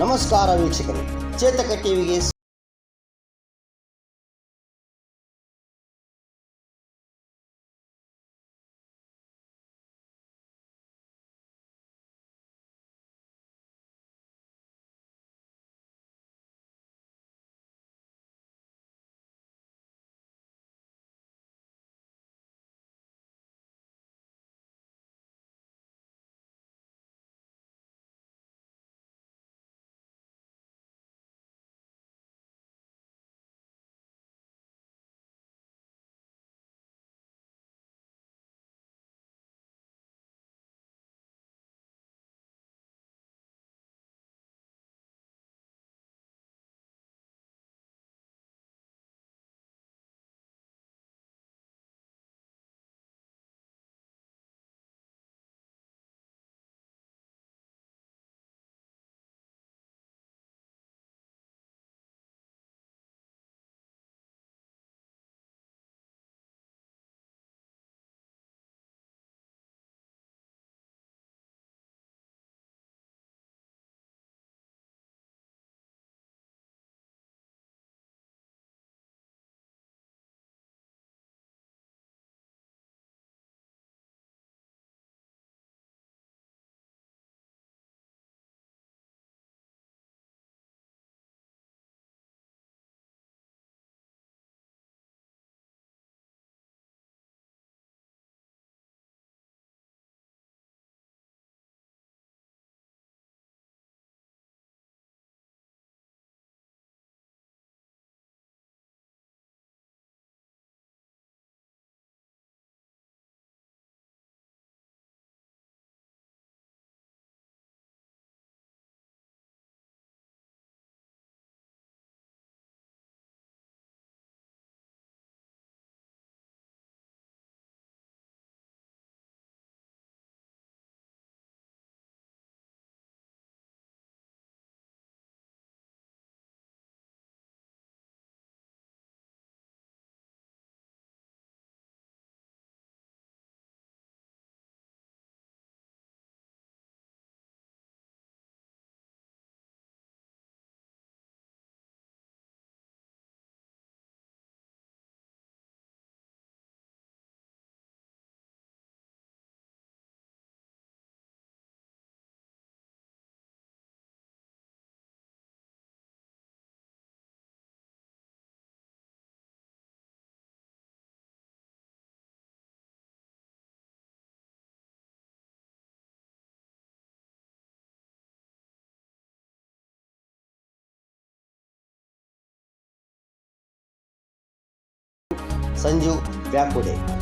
ನಮಸ್ಕಾರ ವೀಕ್ಷಕರೇ. ಚೇತಕ ಟಿವಿಗೆ संजू व्याकुले।